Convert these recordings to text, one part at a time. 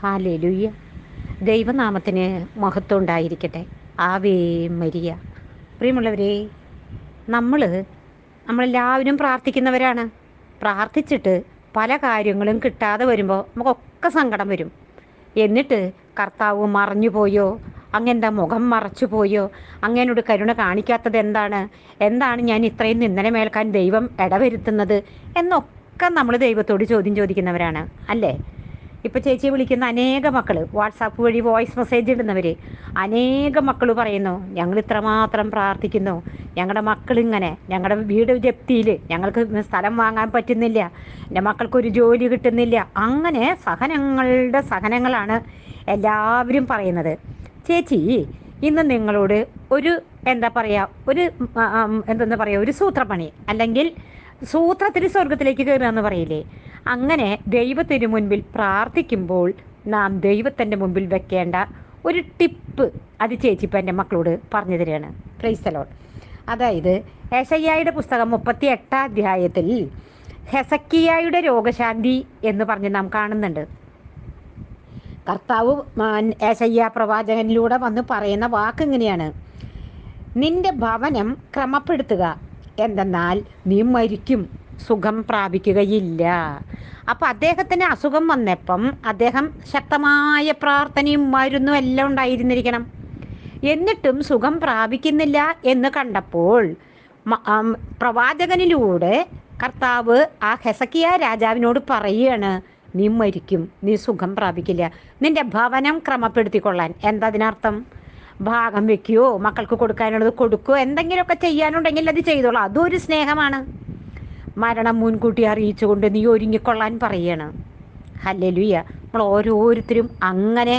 Hallelujah ദൈവനാമത്തിന് മഹത്വം ഉണ്ടായിരിക്കട്ടെ ആവേ മരിയ. പ്രിയമുള്ളവരെ നമ്മൾ നമ്മളെല്ലാവരും പ്രാർത്ഥിക്കുന്നവരാണ്. പ്രാർത്ഥിച്ചിട്ട് പല കാര്യങ്ങളും കിട്ടാതെ വരുമ്പോൾ നമുക്കൊക്കെ സങ്കടം വരും. എന്നിട്ട് കർത്താവ് മറഞ്ഞു പോയോ? അങ്ങന്റെ മുഖം മറച്ചു പോയോ? അങ്ങനോട് കരുണ കാണിക്കാത്തത് എന്താണ്? എന്താണ് ഞാൻ ഇത്രയും നിന്നനെ മേൽക്കാൻ ദൈവം ഇടവരുത്തുന്നത്? എന്നൊക്കെ നമ്മൾ ദൈവത്തോട് ചോദ്യം ചോദിക്കുന്നവരാണ്. അല്ലേ? ഇപ്പോൾ ചേച്ചിയെ വിളിക്കുന്ന അനേക മക്കൾ വാട്സാപ്പ് വഴി വോയിസ് മെസ്സേജ് ഇടുന്നവർ അനേക മക്കൾ പറയുന്നു ഞങ്ങൾ ഇത്രമാത്രം പ്രാർത്ഥിക്കുന്നു. ഞങ്ങളുടെ മക്കളിങ്ങനെ ഞങ്ങളുടെ വീട് ജപ്തിയിൽ ഞങ്ങൾക്ക് സ്ഥലം വാങ്ങാൻ പറ്റുന്നില്ല. എന്റെ മക്കൾക്കൊരു ജോലി കിട്ടുന്നില്ല. അങ്ങനെ സഹനങ്ങളുടെ സഹനങ്ങളാണ് എല്ലാവരും പറയുന്നത്. ചേച്ചി ഇന്ന് നിങ്ങളോട് ഒരു എന്താ പറയുക ഒരു എന്തെന്ന് പറയുക ഒരു സൂത്രപ്പണി അല്ലെങ്കിൽ സൂത്രത്തിന് സ്വർഗത്തിലേക്ക് കയറുക എന്ന് പറയില്ലേ? അങ്ങനെ ദൈവത്തിന് മുൻപിൽ പ്രാർത്ഥിക്കുമ്പോൾ നാം ദൈവത്തിന്റെ മുമ്പിൽ വെക്കേണ്ട ഒരു ടിപ്പ് അത് ചേച്ചിപ്പം എന്റെ മക്കളോട് പറഞ്ഞു തരികയാണ്. ക്രൈസ്തലോൺ അതായത് എസയ്യായുടെ പുസ്തകം മുപ്പത്തി എട്ടാം അധ്യായത്തിൽ ഹെസക്കിയായുടെ രോഗശാന്തി എന്ന് പറഞ്ഞ് നാം കാണുന്നുണ്ട്. കർത്താവ് ഏശയ്യ പ്രവാചകനിലൂടെ വന്ന് പറയുന്ന വാക്ക് ഇങ്ങനെയാണ്. നിന്റെ ഭവനം ക്രമപ്പെടുത്തുക. എന്തെന്നാൽ നീ മരിക്കും. സുഖം പ്രാപിക്കുകയില്ല. അപ്പം അദ്ദേഹത്തിന് അസുഖം വന്നപ്പം അദ്ദേഹം ശക്തമായ പ്രാർത്ഥനയും മരുന്നും എല്ലാം ഉണ്ടായിരുന്നിരിക്കണം. എന്നിട്ടും സുഖം പ്രാപിക്കുന്നില്ല എന്ന് കണ്ടപ്പോൾ പ്രവാചകനിലൂടെ കർത്താവ് ആ ഹെസക്കിയ രാജാവിനോട് പറയുകയാണ് നീ മരിക്കും നീ സുഖം പ്രാപിക്കില്ല. നിന്റെ ഭവനം ക്രമപ്പെടുത്തിക്കൊള്ളാൻ. എന്താ അതിനർത്ഥം? ഭാഗം വെക്കുകയോ മക്കൾക്ക് കൊടുക്കാനുള്ളത് കൊടുക്കുകയോ എന്തെങ്കിലുമൊക്കെ ചെയ്യാനുണ്ടെങ്കിൽ അത് ചെയ്തോളാം. അതൊരു സ്നേഹമാണ്. മരണം മുൻകൂട്ടി അറിയിച്ചുകൊണ്ട് നീ ഒരുങ്ങിക്കൊള്ളാൻ പറയാണ്. ഹല്ലലുയ്യ നമ്മൾ ഓരോരുത്തരും അങ്ങനെ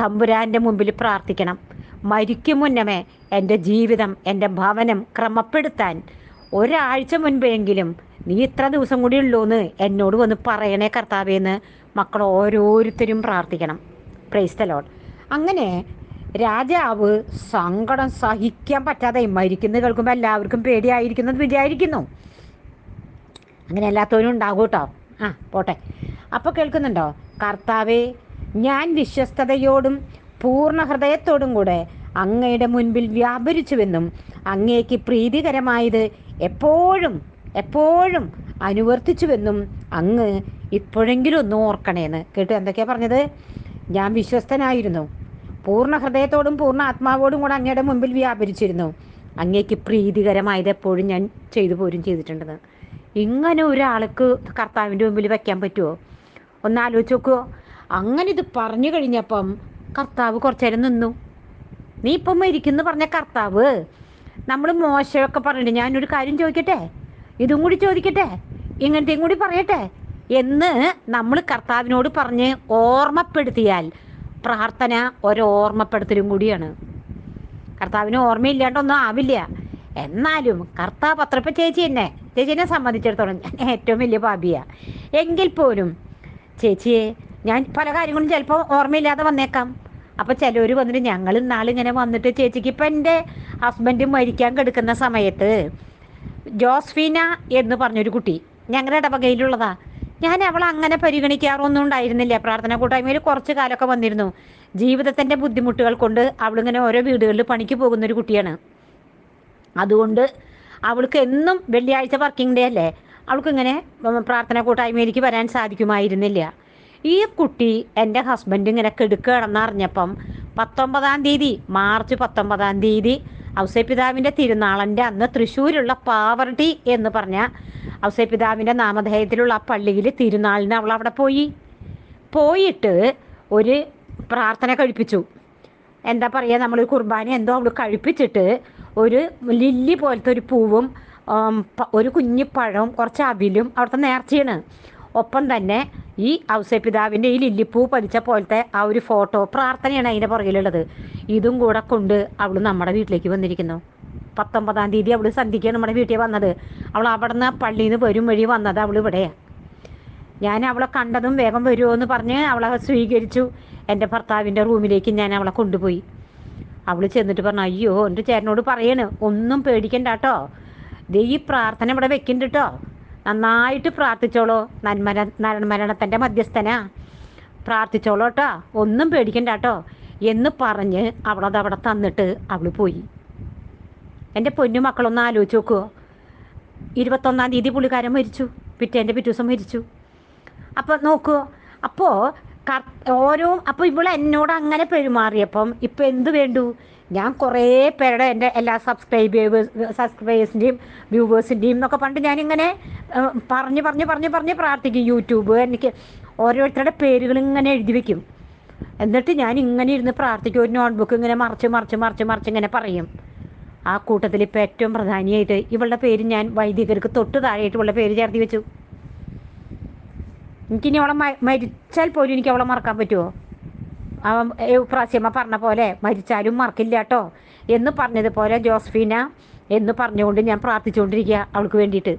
തമ്പുരാന്റെ മുമ്പിൽ പ്രാർത്ഥിക്കണം. മരിക്കും മുന്നമേ എന്റെ ജീവിതം എന്റെ ഭവനം ക്രമപ്പെടുത്താൻ. ഒരാഴ്ച മുൻപെങ്കിലും നീ ഇത്ര ദിവസം കൂടി ഉള്ളൂന്ന് എന്നോട് വന്ന് പറയണേ കർത്താവേന്ന് മക്കൾ ഓരോരുത്തരും പ്രാർത്ഥിക്കണം. പ്രൈസ്തലോട്ട് അങ്ങനെ രാജാവ് സങ്കടം സഹിക്കാൻ പറ്റാതെ മരിക്കുന്നത് കേൾക്കുമ്പോൾ എല്ലാവർക്കും പേടിയായിരിക്കുന്നത് വിചാരിക്കുന്നു. അങ്ങനെ എല്ലാത്തവനും ഉണ്ടാകും കേട്ടോ ആ പോട്ടെ. അപ്പോൾ കേൾക്കുന്നുണ്ടോ? കർത്താവേ ഞാൻ വിശ്വസ്തയോടും പൂർണ ഹൃദയത്തോടും കൂടെ അങ്ങയുടെ മുൻപിൽ വ്യാപരിച്ചുവെന്നും അങ്ങേക്ക് പ്രീതികരമായത് എപ്പോഴും എപ്പോഴും അനുവർത്തിച്ചുവെന്നും അങ്ങ് ഇപ്പോഴെങ്കിലും ഒന്ന് ഓർക്കണേന്ന്. കേട്ടു എന്തൊക്കെയാ പറഞ്ഞത്? ഞാൻ വിശ്വസ്തനായിരുന്നു. പൂർണ ഹൃദയത്തോടും പൂർണ ആത്മാവോടും കൂടെ അങ്ങയുടെ മുൻപിൽ വ്യാപരിച്ചിരുന്നു. അങ്ങേക്ക് പ്രീതികരമായത് എപ്പോഴും ഞാൻ ചെയ്തു പോരും ചെയ്തിട്ടുണ്ടെന്ന്. ഇങ്ങനെ ഒരാൾക്ക് കർത്താവിന്റെ മുമ്പിൽ വയ്ക്കാൻ പറ്റുമോ ഒന്ന് ആലോചിച്ച് നോക്കുമോ അങ്ങനെ ഇത് പറഞ്ഞു കഴിഞ്ഞപ്പം കർത്താവ് കുറച്ചു നേരം നിന്നു. നീ ഇപ്പം മരിക്കുന്നു പറഞ്ഞ കർത്താവ് നമ്മൾ മോശമൊക്കെ പറഞ്ഞിട്ട് ഞാനൊരു കാര്യം ചോദിക്കട്ടെ? ഇതും കൂടി ചോദിക്കട്ടെ? ഇങ്ങനത്തെയും കൂടി പറയട്ടെ? എന്ന് നമ്മൾ കർത്താവിനോട് പറഞ്ഞ് ഓർമ്മപ്പെടുത്തിയാൽ പ്രാർത്ഥന ഒരോർമ്മപ്പെടുത്തലും കൂടിയാണ്. കർത്താവിന് ഓർമ്മയില്ലാണ്ടൊന്നും ആവില്ല. എന്നാലും കർത്താവ് അത്രപ്പം ചേച്ചി തന്നെ ചേച്ചീനെ സംബന്ധിച്ചിടത്തോളം ഞാൻ ഏറ്റവും വലിയ പാപിയാണ് എങ്കിൽ പോലും ചേച്ചിയെ ഞാൻ പല കാര്യങ്ങളും ചിലപ്പോൾ ഓർമ്മയില്ലാതെ വന്നേക്കാം. അപ്പോൾ ചിലർ വന്നിട്ട് ഞങ്ങൾ ഇന്നാളിങ്ങനെ വന്നിട്ട് ചേച്ചിക്ക് ഇപ്പം എന്റെ ഹസ്ബൻഡ് മരിക്കാൻ കിടക്കുന്ന സമയത്ത് ജോസ്ഫീന എന്ന് പറഞ്ഞൊരു കുട്ടി ഞങ്ങളുടെ ഇടവകയിലുള്ളതാ. ഞാൻ അവൾ അങ്ങനെ പരിഗണിക്കാറൊന്നും ഉണ്ടായിരുന്നില്ല. പ്രാർത്ഥന കൂട്ടായ്മയിൽ കുറച്ച് കാലമൊക്കെ വന്നിരുന്നു. ജീവിതത്തിന്റെ ബുദ്ധിമുട്ടുകൾ കൊണ്ട് അവളിങ്ങനെ ഓരോ വീടുകളിൽ പണിക്ക് പോകുന്നൊരു കുട്ടിയാണ്. അതുകൊണ്ട് അവൾക്ക് എന്നും വെള്ളിയാഴ്ച വർക്കിംഗ് ഡേ അല്ലേ? അവൾക്ക് ഇങ്ങനെ പ്രാർത്ഥന കൂട്ടായ്മയിലേക്ക് വരാൻ സാധിക്കുമായിരുന്നില്ല. ഈ കുട്ടി എന്റെ ഹസ്ബൻഡ് ഇങ്ങനെ കെടുക്കുകയാണെന്ന് അറിഞ്ഞപ്പം പത്തൊമ്പതാം തീയതി മാർച്ച് പത്തൊമ്പതാം തീയതി ഔസേപിതാവിന്റെ തിരുനാളന്റെ അന്ന് തൃശ്ശൂരുള്ള പാവർട്ടി എന്ന് പറഞ്ഞ ഔസേപിതാവിന്റെ നാമധേയത്തിലുള്ള ആ പള്ളിയിൽ തിരുനാളിന് അവൾ അവിടെ പോയി. പോയിട്ട് ഒരു പ്രാർത്ഥന കഴിപ്പിച്ചു. എന്താ പറയുക നമ്മൾ കുർബാന എന്തോ അവൾ കഴിപ്പിച്ചിട്ട് ഒരു ലില്ലി പോലത്തെ ഒരു പൂവും ഒരു കുഞ്ഞു പഴവും കുറച്ച് അവിലും അവിടുത്തെ നേർച്ചയാണ്. ഒപ്പം തന്നെ ഈ ഔസപിതാവിന്റെ ഈ ലില്ലിപ്പൂ പതിച്ച പോലത്തെ ആ ഒരു ഫോട്ടോ പ്രാർത്ഥനയാണ് അതിന്റെ പുറകിലുള്ളത്. ഇതും കൂടെ കൊണ്ട് അവൾ നമ്മുടെ വീട്ടിലേക്ക് വന്നിരിക്കുന്നു. പത്തൊമ്പതാം തീയതി അവൾ സന്ധിക്കാണ് നമ്മുടെ വീട്ടിൽ വന്നത്. അവൾ അവിടെ നിന്ന് പള്ളിയിൽ നിന്ന് വരും വഴി വന്നത് അവൾ ഇവിടെയാണ് ഞാൻ അവളെ കണ്ടതും വേഗം വരുമോ എന്ന് പറഞ്ഞ് അവളെ സ്വീകരിച്ചു. എന്റെ ഭർത്താവിന്റെ റൂമിലേക്ക് ഞാൻ അവളെ കൊണ്ടുപോയി. അവൾ ചെന്നിട്ട് പറഞ്ഞു അയ്യോ എന്റെ ചേട്ടനോട് പറയണ് ഒന്നും പേടിക്കണ്ട കേട്ടോ ദേ ഈ പ്രാർത്ഥന ഇവിടെ വെക്കുന്നുണ്ട് കേട്ടോ നന്നായിട്ട് പ്രാർത്ഥിച്ചോളോ നന്മര മരണത്തിന്റെ മധ്യസ്ഥനാ. പ്രാർത്ഥിച്ചോളോ കേട്ടോ ഒന്നും പേടിക്കണ്ട കേട്ടോ എന്ന് പറഞ്ഞ് അവളത് അവിടെ തന്നിട്ട് അവൾ പോയി. എന്റെ പൊന്നു മക്കളൊന്ന് ആലോചിച്ച് നോക്കുമോ ഇരുപത്തൊന്നാം തീയതി പുള്ളിക്കാരൻ മരിച്ചു പിറ്റേന്റെ പിറ്റേ ദിവസം മരിച്ചു. അപ്പോൾ നോക്കുമോ അപ്പോൾ ഓരോ അപ്പോൾ ഇവൾ എന്നോട് അങ്ങനെ പെരുമാറിയപ്പം ഇപ്പം എന്ത് വേണ്ടു? ഞാൻ കുറേ പേരുടെ എന്റെ എല്ലാ സബ്സ്ക്രൈബേഴ്സ് സബ്സ്ക്രൈബേഴ്സിന്റെയും വ്യൂവേഴ്സിന്റെയും എന്നൊക്കെ പണ്ട് ഞാനിങ്ങനെ പറഞ്ഞ് പറഞ്ഞ് പറഞ്ഞ് പറഞ്ഞ് പ്രാർത്ഥിക്കും യൂട്യൂബ്. എനിക്ക് ഓരോരുത്തരുടെ പേരുകൾ ഇങ്ങനെ എഴുതി വെക്കും. എന്നിട്ട് ഞാൻ ഇങ്ങനെ ഇരുന്ന് പ്രാർത്ഥിക്കും. ഒരു നോട്ട്ബുക്ക് ഇങ്ങനെ മറിച്ച് മറിച്ച് മറിച്ച് മറിച്ച് ഇങ്ങനെ പറയും. ആ കൂട്ടത്തിൽ ഇപ്പോൾ ഏറ്റവും പ്രധാനിയായിട്ട് ഇവളുടെ പേര് ഞാൻ വൈദികർക്ക് തൊട്ട് താഴെയായിട്ട് ഇവളുടെ പേര് ചേർത്തി വെച്ചു. എനിക്കിനി അവളെ മരിച്ചാൽ പോലും എനിക്ക് അവളെ മറക്കാൻ പറ്റുമോ അവൻ പ്രാസ്യമ്മ പറഞ്ഞ പോലെ മരിച്ചാലും മറക്കില്ല കേട്ടോ. എന്ന് പറഞ്ഞതുപോലെ ജോസ്ഫീന എന്ന് പറഞ്ഞുകൊണ്ട് ഞാൻ പ്രാർത്ഥിച്ചുകൊണ്ടിരിക്കുക അവൾക്ക് വേണ്ടിയിട്ട്.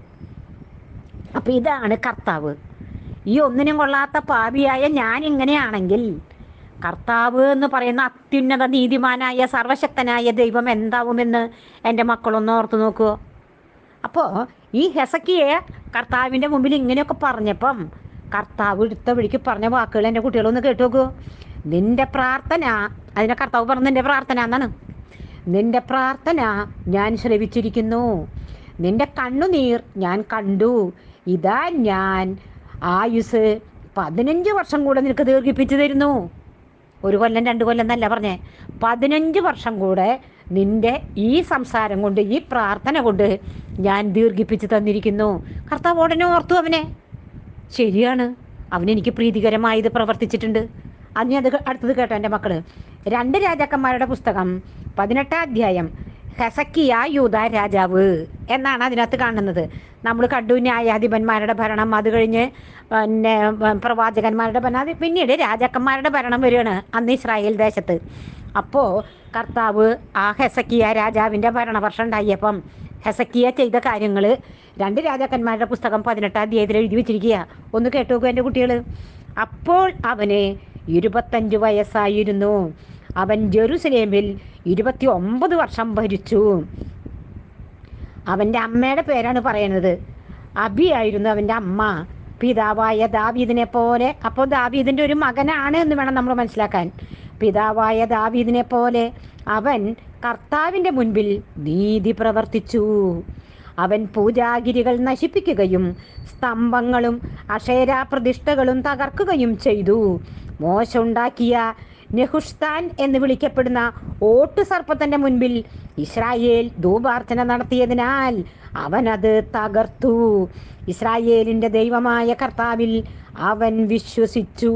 അപ്പം ഇതാണ് കർത്താവ്. ഈ ഒന്നിനും കൊള്ളാത്ത പാപിയായ ഞാൻ ഇങ്ങനെയാണെങ്കിൽ കർത്താവ് എന്ന് പറയുന്ന അത്യുന്നത നീതിമാനായ സർവശക്തനായ ദൈവം എന്താവുമെന്ന് എന്റെ മക്കളൊന്ന് ഓർത്ത് നോക്കുമോ അപ്പോൾ ഈ ഹെസക്കിയെ കർത്താവിന്റെ മുമ്പിൽ ഇങ്ങനെയൊക്കെ പറഞ്ഞപ്പം കർത്താവ് എടുത്ത വഴിക്ക് പറഞ്ഞ വാക്കുകൾ എന്റെ കുട്ടികളൊന്ന് കേട്ടു നോക്കൂ നിന്റെ പ്രാർത്ഥന അതിനെ കർത്താവ് പറഞ്ഞ നിന്റെ പ്രാർത്ഥന എന്നാണ്. നിന്റെ പ്രാർത്ഥന ഞാൻ ശ്രവിച്ചിരിക്കുന്നു. നിന്റെ കണ്ണുനീർ ഞാൻ കണ്ടു. ഇതാ ഞാൻ ആയുസ് പതിനഞ്ച് വർഷം കൂടെ നിനക്ക് ദീർഘിപ്പിച്ചു തരുന്നു. ഒരു കൊല്ലം രണ്ട് കൊല്ലം എന്നല്ല പറഞ്ഞേ. പതിനഞ്ച് വർഷം കൂടെ നിന്റെ ഈ സംസാരം കൊണ്ട് ഈ പ്രാർത്ഥന കൊണ്ട് ഞാൻ ദീർഘിപ്പിച്ച് തന്നിരിക്കുന്നു. കർത്താവ് ഉടനെ ഓർത്തു അവനെ. ശരിയാണ്. അവനെനിക്ക് പ്രീതികരമായത് പ്രവർത്തിച്ചിട്ടുണ്ട്. അത് അടുത്തത് കേട്ടോ എന്റെ മക്കൾ. രണ്ട് രാജാക്കന്മാരുടെ പുസ്തകം പതിനെട്ടാം അധ്യായം ഹെസക്കിയ യൂത രാജാവ് എന്നാണ് അതിനകത്ത് കാണുന്നത്. നമ്മൾ കണ്ടു ന്യായാധിപന്മാരുടെ ഭരണം അത് കഴിഞ്ഞ് പിന്നെ പ്രവാചകന്മാരുടെ ഭരണം അത് പിന്നീട് രാജാക്കന്മാരുടെ ഭരണം വരികയാണ് അന്ന് ഇസ്രായേൽ ദേശത്ത്. അപ്പോൾ കർത്താവ് ആ ഹെസക്കിയ രാജാവിന്റെ ഭരണവർഷം ഉണ്ടായപ്പം ഹെസക്കിയ ചെയ്ത കാര്യങ്ങൾ രണ്ട് രാജാക്കന്മാരുടെ പുസ്തകം പതിനെട്ടാം അധ്യായത്തിൽ എഴുതി വെച്ചിരിക്കുക ഒന്ന് കേട്ടു നോക്കൂ എന്റെ കുട്ടികൾ അപ്പോൾ അവന് ഇരുപത്തഞ്ച് വയസ്സായിരുന്നു. അവൻ ജെറുസലേമിൽ ഇരുപത്തി ഒമ്പത് വർഷം ഭരിച്ചു. അവന്റെ അമ്മയുടെ പേരാണ് പറയുന്നത്. അബി ആയിരുന്നു അവന്റെ അമ്മ. പിതാവായ ദാവീദിനെ പോലെ. അപ്പോൾ ദാവീദിന്റെ ഒരു മകനാണ് എന്ന് വേണം നമ്മൾ മനസ്സിലാക്കാൻ. പിതാവായ ദാവീദിനെ പോലെ അവൻ കർത്താവിന്റെ മുൻപിൽ നീതി പ്രവർത്തിച്ചു. അവൻ പൂജാഗിരികൾ നശിപ്പിക്കുകയും സ്തംഭങ്ങളും അക്ഷേരാപ്രതിഷ്ഠകളും തകർക്കുകയും ചെയ്തു. മോശ ഉണ്ടാക്കിയ നെഹുഷ്താൻ എന്ന് വിളിക്കപ്പെടുന്ന ഓട്ടു സർപ്പത്തിന്റെ മുൻപിൽ ഇസ്രായേൽ ധൂപാർച്ചന നടത്തിയതിനാൽ അവനത് തകർത്തു. ഇസ്രായേലിന്റെ ദൈവമായ കർത്താവിൽ അവൻ വിശ്വസിച്ചു.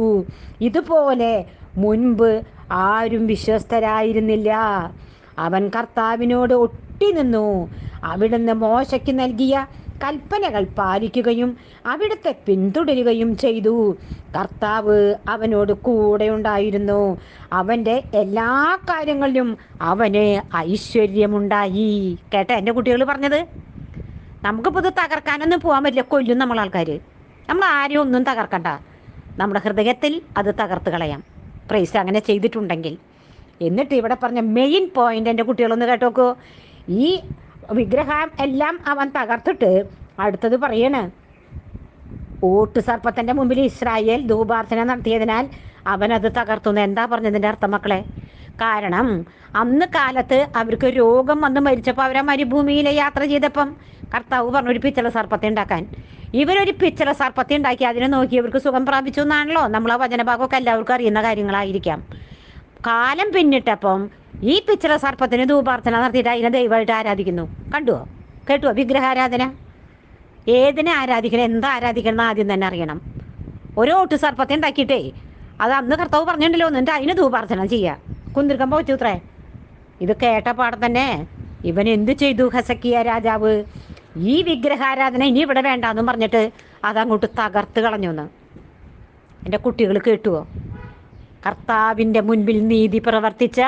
ഇതുപോലെ മുൻപ് ആരും വിശ്വസ്തരായിരുന്നില്ല. അവൻ കർത്താവിനോട് ഒട്ടി നിന്നു. അവിടുന്ന് മോശയ്ക്ക് നൽകിയ കൽപ്പനകൾ പാലിക്കുകയും അവിടുത്തെ പിന്തുടരുകയും ചെയ്തു. കർത്താവ് അവനോട് കൂടെ ഉണ്ടായിരുന്നു. അവന്റെ എല്ലാ കാര്യങ്ങളിലും അവന് ഐശ്വര്യമുണ്ടായി. കേട്ട എന്റെ കുട്ടികൾ പറഞ്ഞത്? നമുക്കിപ്പോൾ ഇത് തകർക്കാനൊന്നും പോകാൻ പറ്റില്ല. കൊല്ലും നമ്മൾ ആൾക്കാർ. നമ്മൾ ആരെയും ഒന്നും തകർക്കണ്ട. നമ്മുടെ ഹൃദയത്തിൽ അത് തകർത്ത് കളയാം. പ്രൈസ് അങ്ങനെ ചെയ്തിട്ടുണ്ടെങ്കിൽ. എന്നിട്ട് ഇവിടെ പറഞ്ഞ മെയിൻ പോയിന്റ് എന്റെ കുട്ടികളൊന്ന് കേട്ടോക്കൂ. ഈ വിഗ്രഹം എല്ലാം അവൻ തകർത്തിട്ട് അടുത്തത് പറയണ് ഓട്ട് സർപ്പത്തിന്റെ മുമ്പിൽ ഇസ്രായേൽ ധൂപാർച്ചന നടത്തിയതിനാൽ അവനത് തകർത്തുന്നു എന്താ പറഞ്ഞതിന്റെ അർത്ഥം മക്കളെ? കാരണം അന്ന് കാലത്ത് അവർക്ക് രോഗം വന്ന് മരിച്ചപ്പോൾ അവരെ മരുഭൂമിയിലെ യാത്ര ചെയ്തപ്പം കർത്താവ് പറഞ്ഞു ഒരു പിച്ചള സർപ്പത്തെ ഉണ്ടാക്കാൻ. ഇവരൊരു പിച്ചള സർപ്പത്തെ ഉണ്ടാക്കി അതിനെ നോക്കി ഇവർക്ക് സുഖം പ്രാപിച്ചു എന്നാണല്ലോ നമ്മൾ ആ വചനഭാഗമൊക്കെ എല്ലാവർക്കും അറിയുന്ന കാര്യങ്ങളായിരിക്കാം. കാലം പിന്നിട്ടപ്പം ഈ പിച്ചള സർപ്പത്തിന് ധൂപാർച്ചന നടത്തിയിട്ട് അതിനെ ദൈവമായിട്ട് ആരാധിക്കുന്നു. കണ്ടുവോ? കേട്ടുവോ? വിഗ്രഹാരാധന? ഏതിനെ ആരാധിക്കണം? എന്താ ആരാധിക്കണം എന്ന് ആദ്യം തന്നെ അറിയണം. ഒരു ഓട്ട് സർപ്പത്തെ ഉണ്ടാക്കിയിട്ടേ അത് അന്ന് കർത്താവ് പറഞ്ഞിട്ടുണ്ടല്ലോ എന്നിട്ട് അതിന് ധൂപാർച്ചന ചെയ്യുക കുന്തിരിക്കം പോച്ചൂത്രേ ഇത് കേട്ട പാടം തന്നെ ഇവൻ എന്ത് ചെയ്തു ഹസക്കിയ രാജാവ്? ഈ വിഗ്രഹാരാധന ഇനി ഇവിടെ വേണ്ടാന്നും പറഞ്ഞിട്ട് അതങ്ങോട്ട് തകർത്ത് കളഞ്ഞു എന്ന്. എന്റെ കുട്ടികൾ കേട്ടുവോ? കർത്താവിന്റെ മുൻപിൽ നീതി പ്രവർത്തിച്ച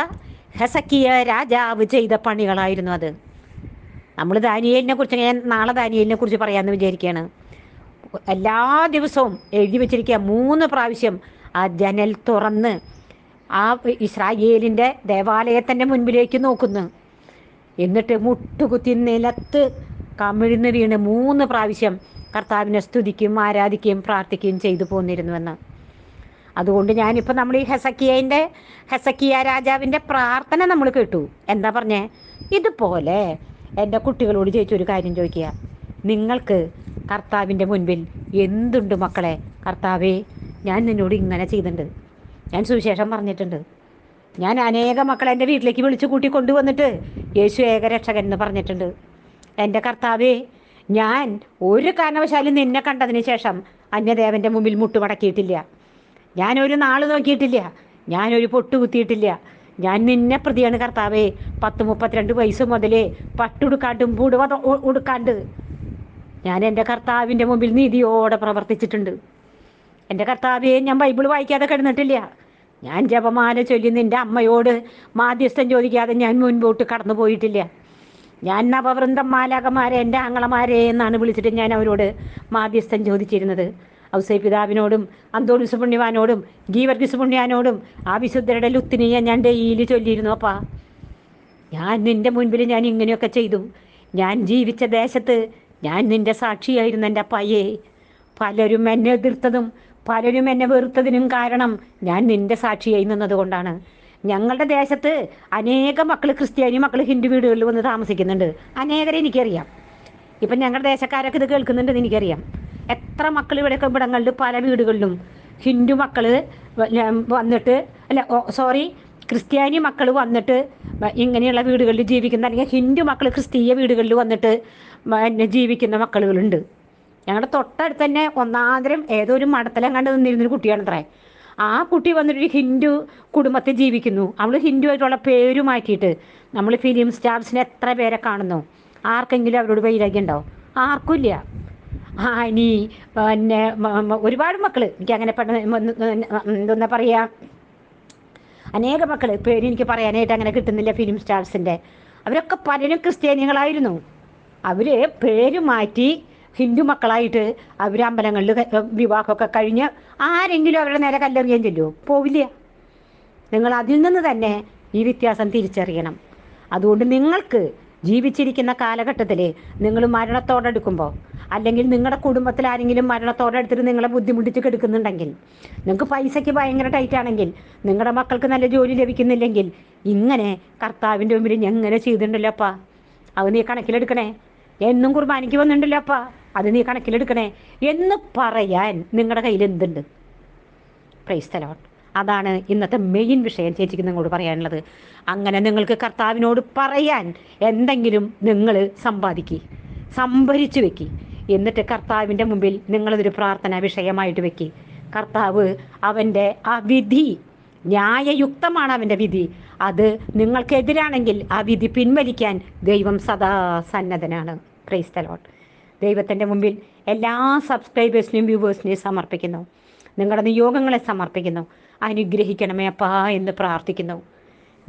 ഹെസക്കിയ രാജാവ് ചെയ്ത പണികളായിരുന്നു അത്. നമ്മൾ ദാനിയേലിനെ കുറിച്ച് ഞാൻ നാളെ ദാനിയേലിനെ കുറിച്ച് പറയാമെന്ന് വിചാരിക്കുകയാണ്. എല്ലാ ദിവസവും എഴുതി വെച്ചിരിക്കുക മൂന്ന് പ്രാവശ്യം ആ ജനൽ തുറന്ന് ആ ഇസ്രായേലിന്റെ ദേവാലയത്തിന്റെ മുൻപിലേക്ക് നോക്കുന്നു. എന്നിട്ട് മുട്ടുകുത്തി നിലത്ത് കമിഴ്ന്ന് വീണ് മൂന്ന് പ്രാവശ്യം കർത്താവിനെ സ്തുതിക്കും ആരാധിക്കുകയും പ്രാർത്ഥിക്കുകയും ചെയ്തു പോന്നിരുന്നുവെന്ന്. അതുകൊണ്ട് ഞാനിപ്പോൾ നമ്മൾ ഈ ഹെസക്കിയന്റെ ഹെസക്കിയ രാജാവിന്റെ പ്രാർത്ഥന നമ്മൾ കേട്ടു. എന്താ പറഞ്ഞേ? ഇതുപോലെ എന്റെ കുട്ടികളോട് ചോദിച്ചൊരു കാര്യം ചോദിക്കുക. നിങ്ങൾക്ക് കർത്താവിന്റെ മുൻപിൽ എന്തുണ്ട് മക്കളെ? കർത്താവേ ഞാൻ നിന്നോട് ഇങ്ങനെ ചെയ്തിട്ടുണ്ട്. ഞാൻ സുവിശേഷം പറഞ്ഞിട്ടുണ്ട്. ഞാൻ അനേക മക്കളെ എന്റെ വീട്ടിലേക്ക് വിളിച്ചു കൂട്ടി കൊണ്ടുവന്നിട്ട് യേശു ഏകരക്ഷകൻ എന്ന് പറഞ്ഞിട്ടുണ്ട്. എന്റെ കർത്താവേ ഞാൻ ഒരു കാരണവശാലും നിന്നെ കണ്ടതിന് ശേഷം അന്യദേവന്റെ മുമ്പിൽ മുട്ടുമടക്കിയിട്ടില്ല ഞാനൊരു നാൾ നോക്കിയിട്ടില്ല. ഞാനൊരു പൊട്ട് കുത്തിയിട്ടില്ല. ഞാൻ നിന്നെ പ്രതിയാണ് കർത്താവേ. പത്ത് മുപ്പത്തിരണ്ട് വയസ്സ് മുതലേ പട്ടുടുക്കാണ്ടും പൂടുവ ഉടുക്കാണ്ട് ഞാൻ എന്റെ കർത്താവിന്റെ മുമ്പിൽ നീതിയോടെ പ്രവർത്തിച്ചിട്ടുണ്ട്. എന്റെ കർത്താവേ ഞാൻ ബൈബിൾ വായിക്കാതെ കിടന്നിട്ടില്ല. ഞാൻ ജപമാല ചൊല്ലി നിന്റെ അമ്മയോട് മാധ്യസ്ഥം ചോദിക്കാതെ ഞാൻ മുൻപോട്ട് കടന്നു പോയിട്ടില്ല. ഞാൻ നവവൃന്ദം മാലാകമാരെ എന്റെ ആങ്ങളമാരെ എന്നാണ് വിളിച്ചിട്ട് ഞാൻ അവരോട് മാധ്യസ്ഥം ചോദിച്ചിരുന്നത്. ഔസൈ പിതാവിനോടും അന്തോണിസ് പുണ്യവാനോടും ഗീവർഗീസ് പുണ്യാനോടും ആ വിശുദ്ധരുടെ ലുത്തിനിയെ ഞാൻ ഡെയിലി ചൊല്ലിയിരുന്നു അപ്പാ. ഞാൻ നിന്റെ മുൻപിൽ ഞാൻ ഇങ്ങനെയൊക്കെ ചെയ്തു. ഞാൻ ജീവിച്ച ദേശത്ത് ഞാൻ നിന്റെ സാക്ഷിയായിരുന്നു എന്റെ അപ്പായേ. പലരും എന്നെ എതിർത്തതും പലരും എന്നെ വെറുത്തതിനും കാരണം ഞാൻ നിന്റെ സാക്ഷിയായി നിന്നതുകൊണ്ടാണ്. ഞങ്ങളുടെ ദേശത്ത് അനേക മക്കൾ ക്രിസ്ത്യാനി മക്കൾ ഹിന്ദു വീടുകളിൽ വന്ന് താമസിക്കുന്നുണ്ട്. അനേകരെ എനിക്കറിയാം. ഇപ്പം ഞങ്ങളുടെ ദേശക്കാരൊക്കെ ഇത് കേൾക്കുന്നുണ്ടെന്ന് എനിക്കറിയാം. എത്ര മക്കൾ ഇവിടെയൊക്കെ ഇവിടങ്ങളിൽ പല വീടുകളിലും. ഹിന്ദു മക്കൾ വന്നിട്ട് അല്ല സോറി ക്രിസ്ത്യാനി മക്കൾ വന്നിട്ട് ഇങ്ങനെയുള്ള വീടുകളിൽ ജീവിക്കുന്ന അല്ലെങ്കിൽ ഹിന്ദു മക്കൾ ക്രിസ്തീയ വീടുകളിൽ വന്നിട്ട് ജീവിക്കുന്ന മക്കളുകളുണ്ട്. ഞങ്ങളുടെ തൊട്ടടുത്ത് തന്നെ ഒന്നാന്തരം ഏതോ ഒരു മഠത്തിലെ കണ്ട് നിന്നിരുന്നൊരു കുട്ടിയാണത്രേ. ആ കുട്ടി വന്നിട്ടൊരു ഹിന്ദു കുടുംബത്തിൽ ജീവിക്കുന്നു. അവൾ ഹിന്ദു ആയിട്ടുള്ള പേര് മാറ്റിയിട്ട് നമ്മൾ ഫിലിം സ്റ്റാർസിനെ എത്ര പേരെ കാണുന്നു? ആർക്കെങ്കിലും അവരോട് വൈരാഗ്യം ഉണ്ടാവും? ആർക്കുമില്ല ആ ഇനി പിന്നെ ഒരുപാട് മക്കൾ എനിക്ക് അങ്ങനെ എന്താ പറയുക അനേക മക്കൾ പേര് എനിക്ക് പറയാനായിട്ട് അങ്ങനെ കിട്ടുന്നില്ല ഫിലിം സ്റ്റാർസിന്റെ അവരൊക്കെ പലരും ക്രിസ്ത്യാനികളായിരുന്നു. അവർ പേര് മാറ്റി ഹിന്ദു മക്കളായിട്ട് അവർ അമ്പലങ്ങളിൽ വിവാഹമൊക്കെ കഴിഞ്ഞ് ആരെങ്കിലും അവരുടെ നേരെ കല്ലെറിയാൻ ചെല്ലുമോ പോവില്ല. നിങ്ങൾ അതിൽ നിന്ന് തന്നെ ഈ വ്യത്യാസം തിരിച്ചറിയണം. അതുകൊണ്ട് നിങ്ങൾക്ക് ജീവിച്ചിരിക്കുന്ന കാലഘട്ടത്തിൽ നിങ്ങൾ മരണത്തോടെ മരണത്തോടെടുക്കുമ്പോൾ അല്ലെങ്കിൽ നിങ്ങളുടെ കുടുംബത്തിൽ ആരെങ്കിലും മരണത്തോടെ മരണത്തോടെടുത്തിട്ട് നിങ്ങളെ ബുദ്ധിമുട്ടിച്ച് കെടുക്കുന്നുണ്ടെങ്കിൽ നിങ്ങൾക്ക് പൈസയ്ക്ക് ഭയങ്കര ടൈറ്റ് ആണെങ്കിൽ നിങ്ങളുടെ മക്കൾക്ക് നല്ല ജോലി ലഭിക്കുന്നില്ലെങ്കിൽ ഇങ്ങനെ കർത്താവിന്റെ മുമ്പിൽ എങ്ങനെ ചെയ്തിട്ടുണ്ടല്ലോ അപ്പാ? അത് നീ കണക്കിലെടുക്കണേ? എന്നും കുർബാനയ്ക്ക് വന്നിട്ടുണ്ടല്ലോ അപ്പാ? അത് നീ കണക്കിലെടുക്കണേ? എന്ന് പറയാൻ നിങ്ങളുടെ കയ്യിൽ എന്തുണ്ട്? പ്രൈസ് തലോട്ട് അതാണ് ഇന്നത്തെ മെയിൻ വിഷയം ചേച്ചിക്ക് നിങ്ങളോട് പറയാനുള്ളത്. അങ്ങനെ നിങ്ങൾക്ക് കർത്താവിനോട് പറയാൻ എന്തെങ്കിലും നിങ്ങൾ സമ്പാദിക്കുക സംഭരിച്ചു വെക്കി. എന്നിട്ട് കർത്താവിന്റെ മുമ്പിൽ നിങ്ങളതൊരു പ്രാർത്ഥനാ വിഷയമായിട്ട് വെക്കി. കർത്താവ് അവന്റെ ആ വിധി ന്യായയുക്തമാണ് അവന്റെ വിധി. അത് നിങ്ങൾക്കെതിരാണെങ്കിൽ ആ വിധി പിൻവലിക്കാൻ ദൈവം സദാ സന്നദ്ധനാണ്. പ്രൈസ് ദൈവത്തിന്റെ മുമ്പിൽ എല്ലാ സബ്സ്ക്രൈബേഴ്സിനെയും വ്യൂവേഴ്സിനെയും സമർപ്പിക്കുന്നു. നിങ്ങളുടെ നിയോഗങ്ങളെ സമർപ്പിക്കുന്നു. അനുഗ്രഹിക്കണമേ അപ്പാ എന്ന് പ്രാർത്ഥിക്കുന്നു.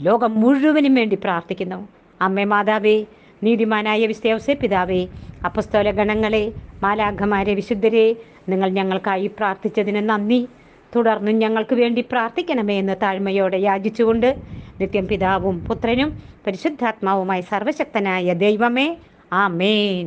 ലോകം മുഴുവനും വേണ്ടി പ്രാർത്ഥിക്കുന്നു. അമ്മേ മാതാവേ നീതിമാനായ വിസ്തേവസെ പിതാവേ അപ്പസ്തോല ഗണങ്ങളെ മാലാഘമാരെ വിശുദ്ധരെ നിങ്ങൾ ഞങ്ങൾക്കായി പ്രാർത്ഥിച്ചതിന് നന്ദി. തുടർന്നും ഞങ്ങൾക്ക് വേണ്ടി പ്രാർത്ഥിക്കണമേ എന്ന് താഴ്മയോടെ യാചിച്ചുകൊണ്ട് നിത്യം പിതാവും പുത്രനും പരിശുദ്ധാത്മാവുമായി സർവശക്തനായ ദൈവമേ ആമേൻ.